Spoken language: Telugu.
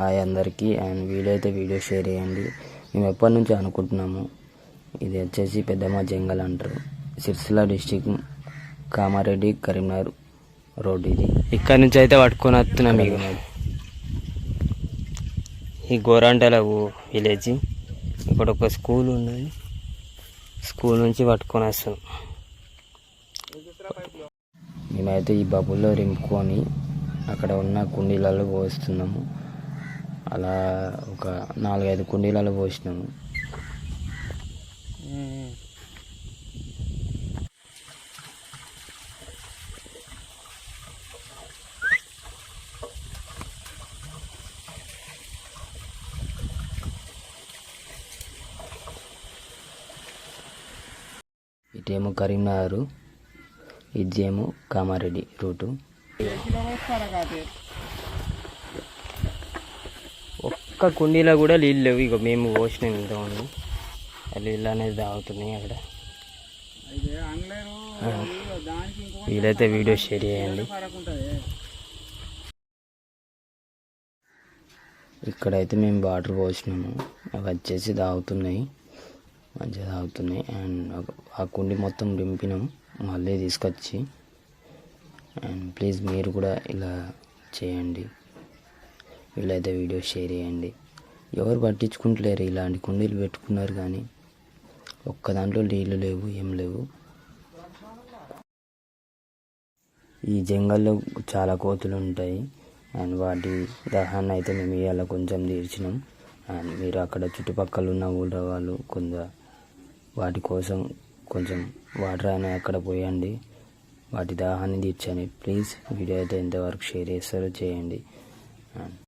హాయ్ అందరికీ అండ్ వీలైతే వీడియో షేర్ చేయండి. మేము ఎప్పటి నుంచి అనుకుంటున్నాము? ఇది వచ్చేసి పెద్దమ్మ జంగల్ అంటారు. సిరిసిల్ల డిస్టిక్ కామారెడ్డి కరీంనగర్ రోడ్ ఇది. ఇక్కడ నుంచి అయితే పట్టుకొని వస్తున్నాం మీకు ఈ గోరంటల విలేజ్ ఇక్కడ ఒక స్కూల్ ఉన్నది. స్కూల్ నుంచి పట్టుకొని వస్తున్నాం. మేమైతే ఈ బబుల్లో రింపుకొని అక్కడ ఉన్న కుండీలలో పోస్తున్నాము. అలా ఒక నాలుగైదు కుండీలలో పోసినాము. ఇటేమో కరీంనగర్ ఇదేమో కామారెడ్డి రూటు. ఒక్క కుండీలో కూడా నీళ్ళు లేవు. ఇక మేము పోసినాం ఇంతమంది నీళ్ళు అనేది తాగుతున్నాయి అక్కడ. వీలైతే వీడియో షేర్ చేయండి. ఇక్కడైతే మేము వాటర్ పోసినాము. అవి వచ్చేసి తాగుతున్నాయి. మంచిగా తాగుతున్నాయి. అండ్ ఆ కుండి మొత్తం దింపినాం. మళ్ళీ తీసుకొచ్చి అండ్ ప్లీజ్ మీరు కూడా ఇలా చేయండి. వీలైతే వీడియో షేర్ చేయండి. ఎవరు పట్టించుకుంటలేరు ఇలాంటి కుండీలు పెట్టుకున్నారు కానీ ఒక్క దాంట్లో నీళ్ళు లేవు ఏం లేవు. ఈ జంగల్లో చాలా కోతులు ఉంటాయి. అండ్ వాటి దహాన్ని అయితే మేము ఇవాళ కొంచెం తీర్చినాం. అండ్ మీరు అక్కడ చుట్టుపక్కల ఉన్న ఊళ్ళో వాళ్ళు కొంత వాటి కోసం కొంచెం వాటర్ అయినా అక్కడ పోయండి. వాటి దాహాన్ని తీర్చండి. ప్లీజ్ వీడియో అయితే ఎంతవరకు షేర్ చేస్తారో చేయండి.